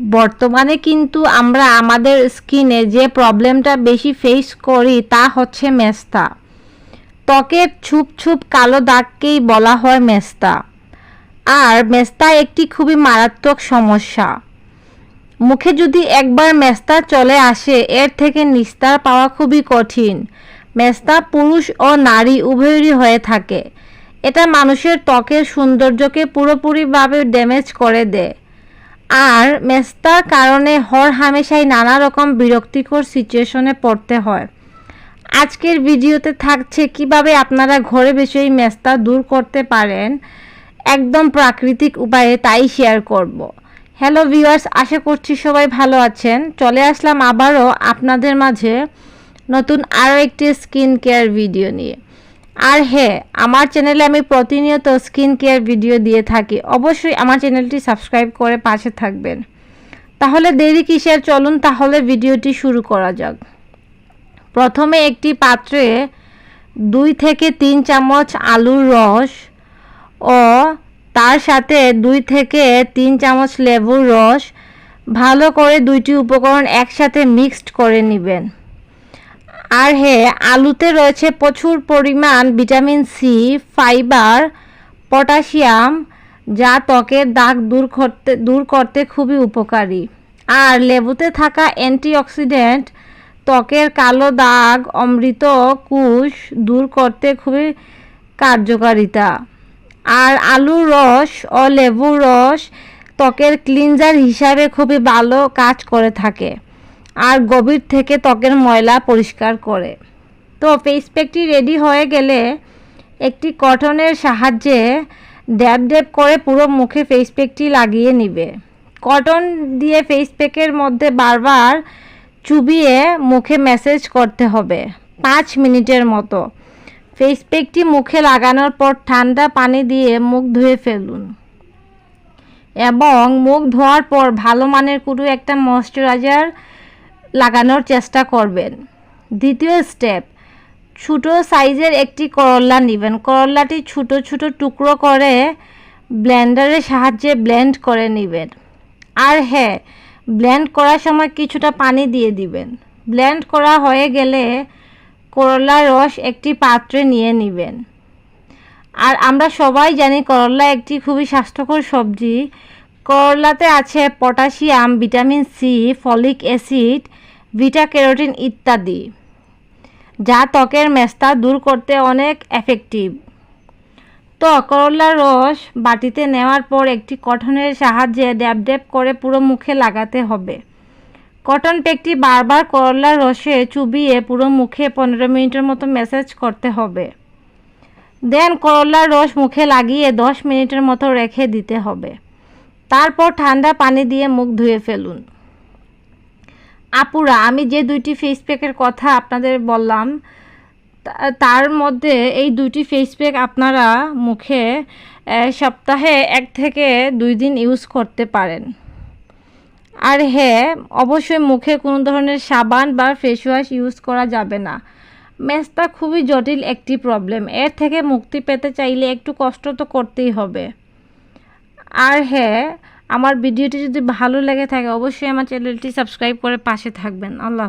বর্তমানে কিন্তু আমরা আমাদের স্কিনে যে প্রবলেমটা বেশি ফেস করি তা হচ্ছে মেস্তা। ত্বকের ছুপ ছুপ কালো দাগকেই বলা হয় মেস্তা। আর মেস্তা একটি খুবই মারাত্মক সমস্যা। মুখে যদি একবার মেস্তা চলে আসে, এর থেকে নিস্তার পাওয়া খুবই কঠিন। মেস্তা পুরুষ ও নারী উভয়েরই হয়ে থাকে। এটা মানুষের ত্বকের সৌন্দর্যকে পুরোপুরিভাবে ড্যামেজ করে দেয়। আর মেস্তার কারণে হর হামেশাই নানা রকম বিরক্তিকর সিচুয়েশনে পড়তে হয়। আজকের ভিডিওতে থাকছে কীভাবে আপনারা ঘরে বসে এই মেস্তা দূর করতে পারেন একদম প্রাকৃতিক উপায়ে তাই শেয়ার করব। হ্যালো ভিউয়ার্স আশা করছি সবাই ভালো আছেন। চলে আসলাম আবারও আপনাদের মাঝে নতুন আরও একটি স্কিন কেয়ার ভিডিও নিয়ে। আর হ্যাঁ আমার চ্যানেলে আমি প্রতিনিয়ত স্কিন কেয়ার ভিডিও দিয়ে থাকি। অবশ্যই আমার চ্যানেলটি সাবস্ক্রাইব করে পাশে থাকবেন। তাহলে দেরি কিসের? চলুন তাহলে ভিডিওটি শুরু করা যাক। প্রথমে একটি পাত্রে দুই থেকে তিন চামচ আলুর রস ও তার সাথে দুই থেকে তিন চামচ লেবুর রস। ভালো করে দুইটি উপকরণ একসাথে মিক্সড করে নেবেন। আর হ্যাঁ আলুতে রয়েছে প্রচুর পরিমাণ ভিটামিন সি ফাইবার, পটাশিয়াম, যা ত্বকের দাগ দূর করতে দূর করতে খুবই উপকারী। আর লেবুতে থাকা অ্যান্টিঅক্সিডেন্ট, ত্বকের কালো দাগ, অমৃত কুশ দূর করতে খুবই কার্যকারিতা। আর আলুর রস ও লেবুর রস ত্বকের ক্লিনজার হিসাবে খুবই ভালো কাজ করে থাকে। আর গভীর থেকে ত্বকের ময়লা পরিষ্কার করে। তো ফেস প্যাকটি রেডি হয়ে গেলে একটি কটনের সাহায্যে ড্যাব ড্যাব করে পুরো মুখে ফেস প্যাকটি লাগিয়ে নিবে। কটন দিয়ে ফেস প্যাকের মধ্যে বারবার চুবিয়ে মুখে ম্যাসেজ করতে হবে, পাঁচ মিনিটের মতো। ফেস প্যাকটি মুখে লাগানোর পর ঠান্ডা পানি দিয়ে মুখ ধুয়ে ফেলুন। এবং মুখ ধোয়ার পর ভালো মানের কোনো একটা ময়শ্চারাইজার লাগানোর চেষ্টা করবেন। দ্বিতীয় স্টেপ, ছোটো সাইজের একটি করল্লা নেবেন। করল্লাটি ছোটো ছোটো টুকরো করে ব্লেন্ডারের সাহায্যে ব্লেন্ড করে নেবেন। আর হ্যাঁ ব্লেন্ড করার সময় কিছুটা পানি দিয়ে দিবেন। ব্লেন্ড করা হয়ে গেলে করলার রস একটি পাত্রে নিয়ে নেবেন। আর আমরা সবাই জানি করলা একটি খুবই স্বাস্থ্যকর সবজি। করলাতে আছে potassium, vitamin C, folic acid beta carotene ইত্যাদি, যা ত্বকের মেস্তা দূর করতে অনেক এফেক্টিভ তো করলার রস বাটিতে নেওয়ার পর একটি কটনের সাহায্যে ড্যাব ড্যাব করে পুরো মুখে লাগাতে হবে। কটন প্যাকটি বারবার করলার রসে চুবিয়ে পুরো মুখে পনেরো মিনিটের মতো ম্যাসেজ করতে হবে। দেন করলার রস মুখে লাগিয়ে দশ মিনিটের মতো রেখে দিতে হবে। তারপর ঠান্ডা পানি দিয়ে মুখ ধুয়ে ফেলুন। আপুরা, আমি যে দুইটি ফেস প্যাকের কথা আপনাদের বললাম তার মধ্যে এই দুইটি ফেস প্যাক আপনারা মুখে সপ্তাহে এক থেকে দুই দিন ইউজ করতে পারেন। আর হ্যাঁ অবশ্যই মুখে কোনো ধরনের সাবান বা ফেস ওয়াশ ইউজ করা যাবে না। মেসটা খুবই জটিল একটি প্রবলেম এর থেকে মুক্তি পেতে চাইলে একটু কষ্ট তো করতেই হবে। আর হ্যাঁ আমার ভিডিওটি যদি ভালো লেগে থাকে অবশ্যই আমার চ্যানেলটি সাবস্ক্রাইব করে পাশে থাকবেন। আল্লাহ